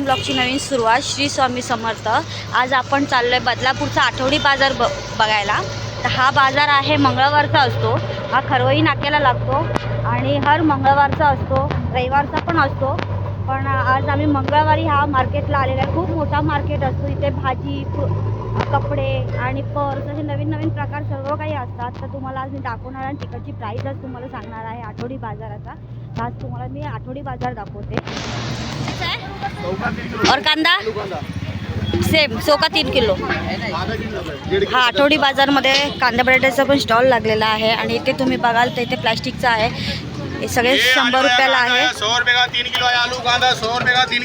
नवीन ब्लॉगची नवीन सुरुवात श्री स्वामी समर्थ. आज आपण चाललो आहे बदलापूरचा आठवडी बाजार ब बघायला. तर हा बाजार आहे मंगळवारचा असतो. हा खरवई नाक्याला लागतो आणि हर मंगळवारचा असतो रविवारचा पण असतो. पण आज आम्ही मंगळवारी हा मार्केटला आलेला आहे. खूप मोठा मार्केट असतो. इथे भाजी कपडे आणि पर्स असे नवीन नवीन प्रकार सर्व काही असतात. तर तुम्हाला आज मी दाखवणार आणि तिकडची प्राईस आज तुम्हाला सांगणार आहे आठवडी बाजाराचा. तर आज तुम्हाला मी आठवडी बाजार दाखवते. और कांदा? सेम सोका तीन किलो. हा आठवडी बाजारमध्ये कांदा बटाट्याचा पण स्टॉल लागलेला आहे आणि इथे तुम्ही बघाल तर इथे प्लास्टिकचा आहे. हे सगळे शंभर रुपयाला आहे.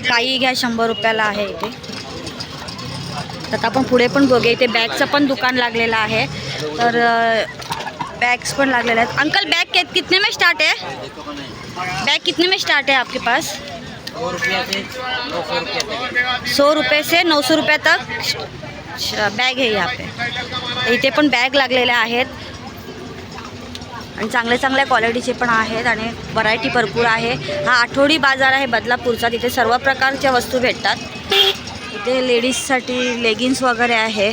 काही घ्या शंभर रुपयाला आहे इथे. आता आपण पुढे पण बघूया. इथे बॅगचं पण दुकान लागलेलं आहे. तर बॅग्स पण लागलेले आहेत. अंकल बैग के कितने में स्टार्ट है? बैग कितने में स्टार्ट है आपके पास? सौ रुपये से दो सौ रुपये तक नऊ सौ तक बॅग आहे या पे. इथे पण बॅग लागलेल्या आहेत. आणि चांगल्या चांगल्या क्वालिटीचे पण आहेत आणि व्हरायटी भरपूर आहे. हा आठवडी बाजार आहे बदलापूरचा. तिथे सर्व प्रकारच्या वस्तू भेटतात. इथे लेडीजसाठी लेगिन्स वगैरे आहे.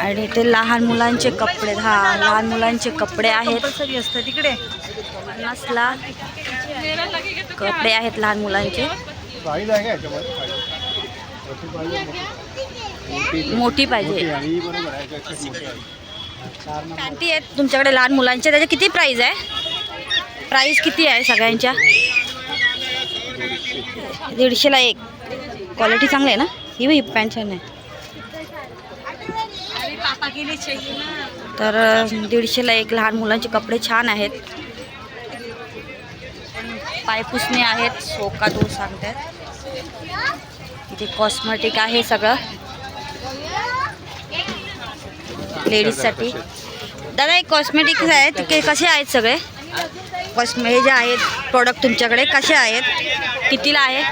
आणि इथे लहान मुलांचे कपडे हा लहान मुलांचे कपडे आहेत. असतं तिकडे. पन्नासला कपडे आहेत लहान मुलांचे. मोठी पाहिजे. पॅन्टी आहेत तुमच्याकडे लहान मुलांच्या त्याचे किती प्राईज आहे? प्राईस किती आहे सगळ्यांच्या? दीडशेला एक. क्वालिटी चांगली आहे ना? ही बाई पॅन्ट छान आहे तर दीडशेला एक लहान मुलांचे कपडे छान आहेत. पायपुसणे आहेत. सोका दूर सांगतात. इथे कॉस्मेटिक आहे सगळं. लेडीजसाठी दादा एक कॉस्मेटिक्स आहेत. ते कसे आहेत सगळे? कॉस्मे हे जे आहेत प्रोडक्ट तुमच्याकडे कसे आहेत? कितीला आहे?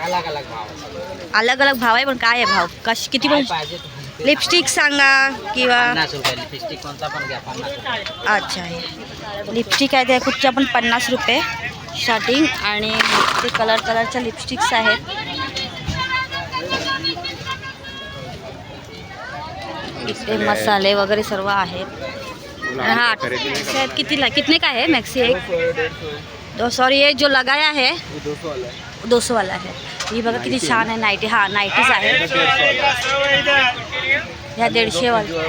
अलग अलग भाव आहे पण काय आहे भाव? कश किती पण? लिपस्टिक सांगा किंवा अच्छा लिपस्टिक आहे त्या कुठच्या पण पन्नास रुपये. स्टार्टिंग आणि ते कलर कलरच्या लिपस्टिक्स आहेत. इथे मसाले वगैरे सर्व आहेत. हा मॅक्सी आहेत कितने का है मैक्सी एक? दो सॉरी ये जो लगाया है दो सौ वाला है। ही। बघा किती छान आहे नाईटी हा नाईटीज आहे ह्या दीडशे वाला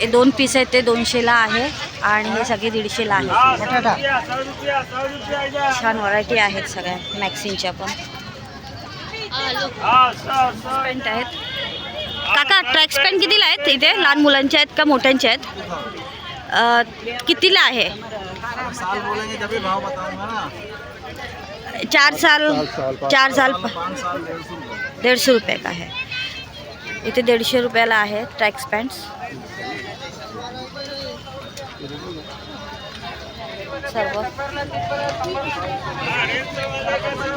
हे। दोन पीस आहेत ते दोनशेला आहे आणि हे सगळे दीडशेला आहे. छान व्हरायटी आहेत सगळ्या मॅक्सिनच्या पण. आहेत. काका ट्रॅक्स पॅन्ट कितीला आहेत इथे? लहान मुलांच्या आहेत का मोठ्यांच्या आहेत? कितीला आहे? चार साल चार साल प- दीडशे रुपये का आहे? इथे दीडशे रुपयाला आहे ट्रॅक्स पॅन्ट्स सर्व.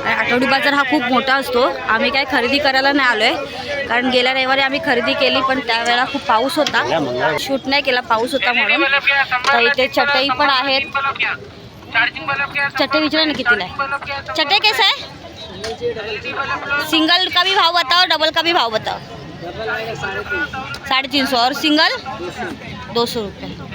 आठवडी बाजार हा खूप मोठा असतो. आम्ही काय खरेदी करायला नाही आलो आहे कारण गेल्या रविवारी आम्ही खरेदी केली पण त्यावेळेला खूप पाऊस होता. शूट नाही केला पाऊस होता म्हणून. तर इथे चटई पण आहेत. चटई विचारा ना कितीला आहे. चटई कैसा है सिंगल का भी भाव बताओ डबल का भी भाव बताओ? साढ़े तीन सौ और सिंगल? दो सौ रुपये.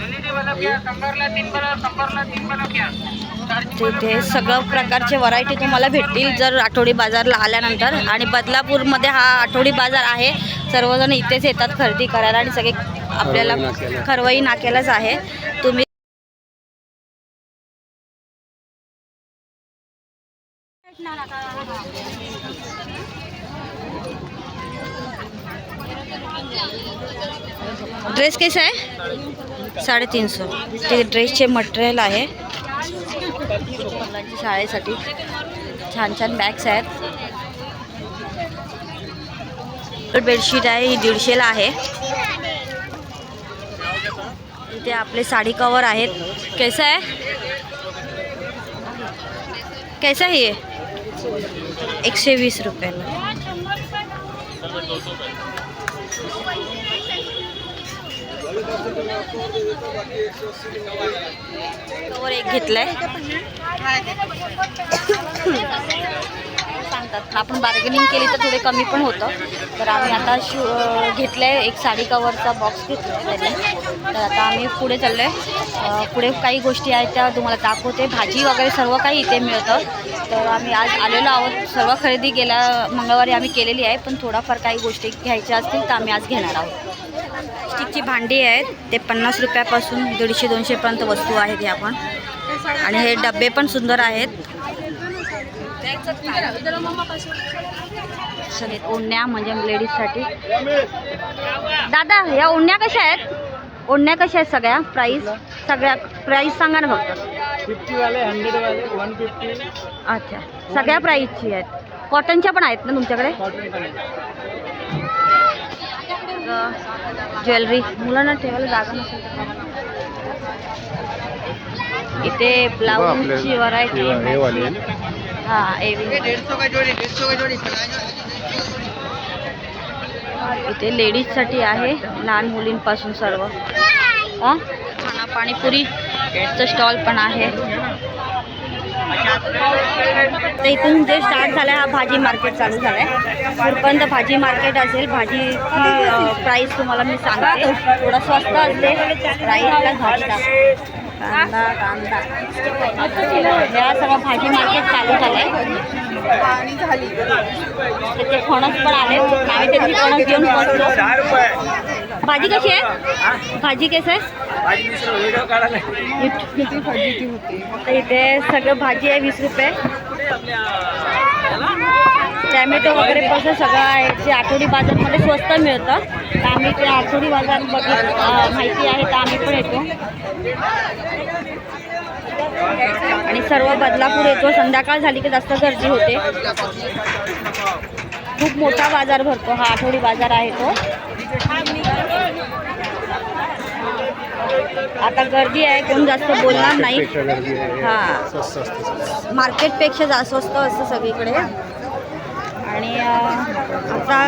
तिथे सगळं प्रकारचे व्हरायटी तुम्हाला भेटतील. जर आठवडी बाजारला आल्यानंतर आणि बदलापूरमध्ये हा आठवडी बाजार आहे सर्वजण इथेच येतात खरेदी करायला आणि सगळे आपल्याला खरवई नाक्यालाच आहे. तुम्ही ड्रेस कैसा आहे? साडेतीन सौ ते ड्रेसचे मटेरियल आहे. मुलांच्या शाळेसाठी. छान छान बॅग्स आहेत. बेडशीट आहे ही दीडशेला आहे. इथे आपले साडी कवर आहेत. कैसा आहे कैसा आहे एकशे वीस रुपयाला. कवर एक घेतलाय. सांगतात. आपण बार्गेनिंग केली तर थोडे कमी पण होतं. तर आम्ही आता शू घेतलं एक साडी कवरचा बॉक्स घेतला तर आता आम्ही पुढे चाललो आहे पुढे काही गोष्टी आहेत त्या तुम्हाला दाखवते. भाजी वगैरे सर्व काही इथे मिळतं. तर आम्ही आज आलेलो आहोत. सर्व खरेदी गेल्या मंगळवारी आम्ही केलेली आहे. पण थोडाफार काही गोष्टी घ्यायच्या असतील तर आम्ही आज घेणार आहोत. स्टिकची भांडी आहेत ते पन्नास रुपयापासून दीडशे दोनशेपर्यंत वस्तू आहेत ह्या पण. आणि हे डबे पण सुंदर आहेत. सगळे ओढण्या म्हणजे लेडीजसाठी. दादा या ओढण्या कशा आहेत? ओढण्या कशा आहेत सगळ्या? प्राईस सगळ्या प्राईस सांगा ना फक्त. वन फिफ्टी अच्छा सगळ्या प्राईसची आहेत. कॉटनच्या पण आहेत ना तुमच्याकडे? ज्वेलरी. मुलांना ठेवायला जागा नसेल इथे ब्लाऊजची व्हरायटी हे इथे लेडीजसाठी आहे लहान मुलींपासून सर्व. हा? खाना पाणीपुरी चं स्टॉल पण आहे. तर इथून जे स्टार्ट झालं हा भाजी मार्केट चालू झालं आहे पुरपर्यंत भाजी मार्केट असेल भाजीची प्राईस तुम्हाला मी सांगते. थोडं स्वस्त असते प्राईसला घालता कांदा कांदा. या सगळं भाजी मार्केट चालू झालं आहे तिथे फणस पण आले आम्ही त्यांची फणस घेऊन बसलो. भाजी कशी आहे? भाजी कसं आहे? इथे सगळं भाजी आहे वीस रुपये. टॅमॅटो वगैरे कसं सगळं आहे. जे आठवडी बाजारमध्ये स्वस्त मिळतं. तर आम्ही ते आठवडी बाजार बघित माहिती आहे तर आम्ही पण येतो. आणि सर्व बदलापूर येतो. संध्याकाळ झाली की जास्त गर्दी होते. खूप मोठा बाजार भरतो. हा आठवडी बाजार आहे तो. आता गर्दी आहे कोण जास्त बोलणार नाही. हा. मार्केटपेक्षा जा स्वस्त असतं सगळीकडे. आणि आता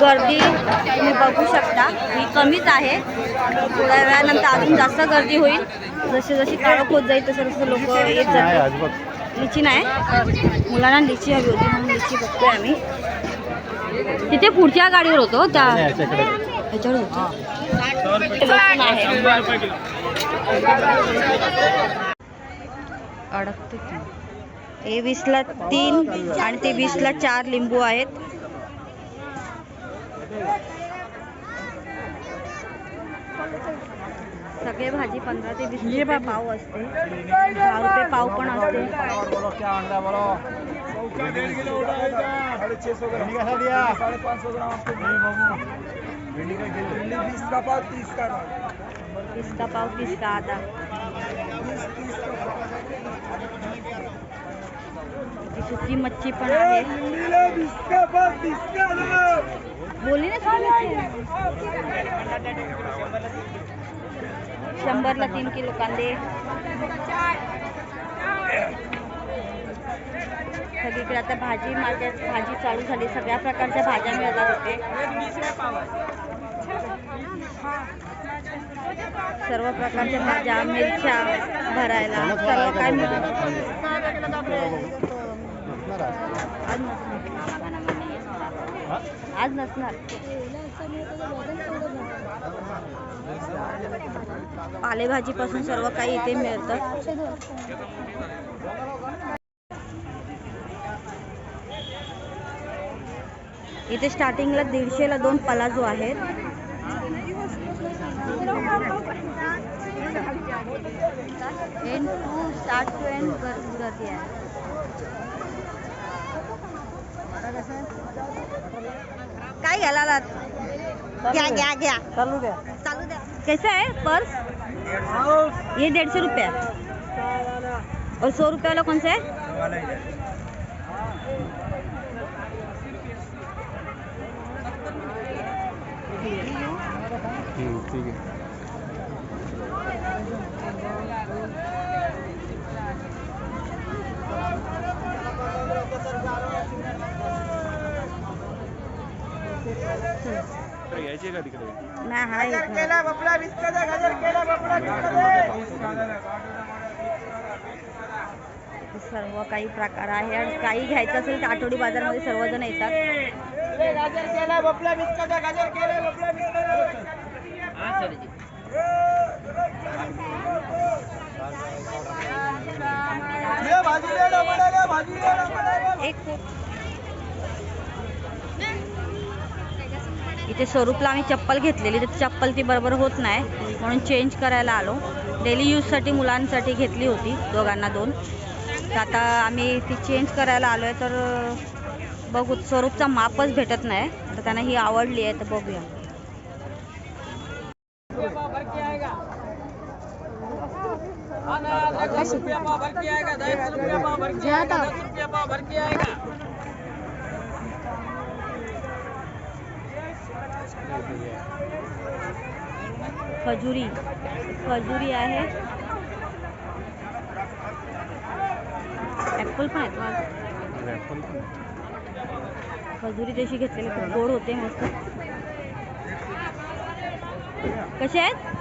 गर्दी तुम्ही बघू शकता. ही कमीच आहे. थोड्या वेळानंतर अजून जास्त गर्दी होईल. जशी जशी काळोख होत जाईल तसं तसं लोक येत जातील. लिची नाही. मुलांना लिची हवी होती म्हणून लिची बघतोय आम्ही. तिथे पुढच्या गाडीवर होतो त्या ह्याच्यावर अडकते. हे वीसला तीन आणि ते वीसला चार लिंबू आहेत. सगळे भाजी पंधरा ते वीस रुपये पाव असते. दहा रुपये पाव पण असते. तीस का पाव तीस का आधा सुकी मच्छी पण आहे. बोलली ना सुकी शंभरला तीन किलो कांदे. सगळीकडे आता भाजी मार्केट भाजी चालू झाली. सगळ्या प्रकारच्या भाज्या मिळतात होते सर्व प्रकारच्या भाज्या मिरच्या भरायला सर्व काय आज नसणार. आज नसणार पालेभाजीपासून सर्व काही इथे मिळतं. इथे स्टार्टिंगला दीडशेला दोन पलाजो आहेत. End to start to end काय घ्यायला? घ्या घ्या घ्या. चालू द्या चालू द्या कैसा है पर्स? ये डेढ़ सौ रुपया. और सौ रुपये वाला कौन सा है ठीक आहे. का तिकडे? नाही. इथे सर्व काही प्रकार आहे आणि काही घ्यायचं असेल तर आठवडी बाजारमध्ये सर्वजण येतात. हाँ सर जी. एक इथे स्वरूपला आम्ही चप्पल घेतलेली तर चप्पल ती बरोबर होत नाही म्हणून चेंज करायला आलो. डेली यूजसाठी मुलांसाठी घेतली होती दोघांना दोन. तर आता आम्ही ती चेंज करायला आलो आहे तर बघू स्वरूपचा मापच भेटत नाही. तर त्यांना ही आवडली आहे तर बघूया. खजुरी. खजुरी आहे. ॲपल पण आहेत बघ. खजुरी देशी घेतलेले खूप गोड होते मस्त. कसे आहेत?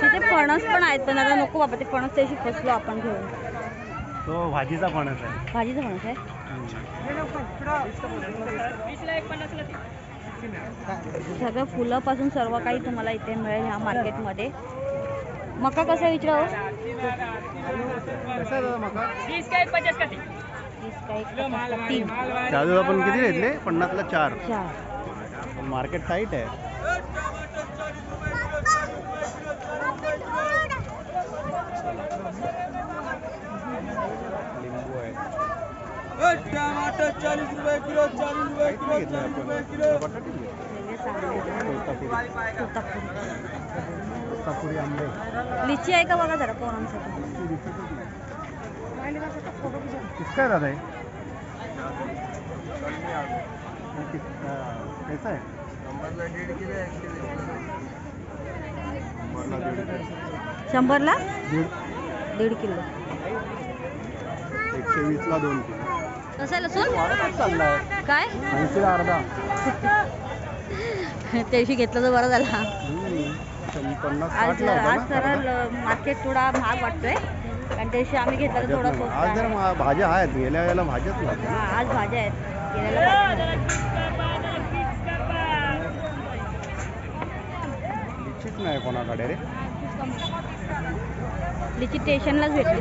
तिथे फणस पण आहेत पण आता नको बाबा ते फणस त्याशी फसलो आपण घेऊन. तो भाजीचा फणस आहे. भाजीचं फणस आहे? सगळं फुलापासून सर्व काही तुम्हाला इथे मिळेल ह्या मार्केटमध्ये. मका कसा तीन. त्यावेळेस आपण किती घेतले? पन्नासला चार. चार. मार्केट टाईट आहे लिंबू आहे टमाटर चालीस रुपए किलो रुपए किलो, किलो. लिची आहे का बघा जरा पोरांसाठी? किसका दादा ये ये किस- आ, कैसा है? नंबरला दीड किलो शंभरला? दीड. दीड किलो. एकशे वीसला दोन किलो. कसं आहे लसूण? काय? अर्धा. त्याशी घेतलं तर बरं झाला. आज आज सरळ? मार्केट थोडा महाग वाटतोय. कारण त्याशी आम्ही घेतला तर थोडा. आज जर भाज्या आहेत. गेल्या वेळेला भाज्याच हा आज भाज्या आहेत. नाही कोणाकडे रे? लिची स्टेशनलाच भेटली.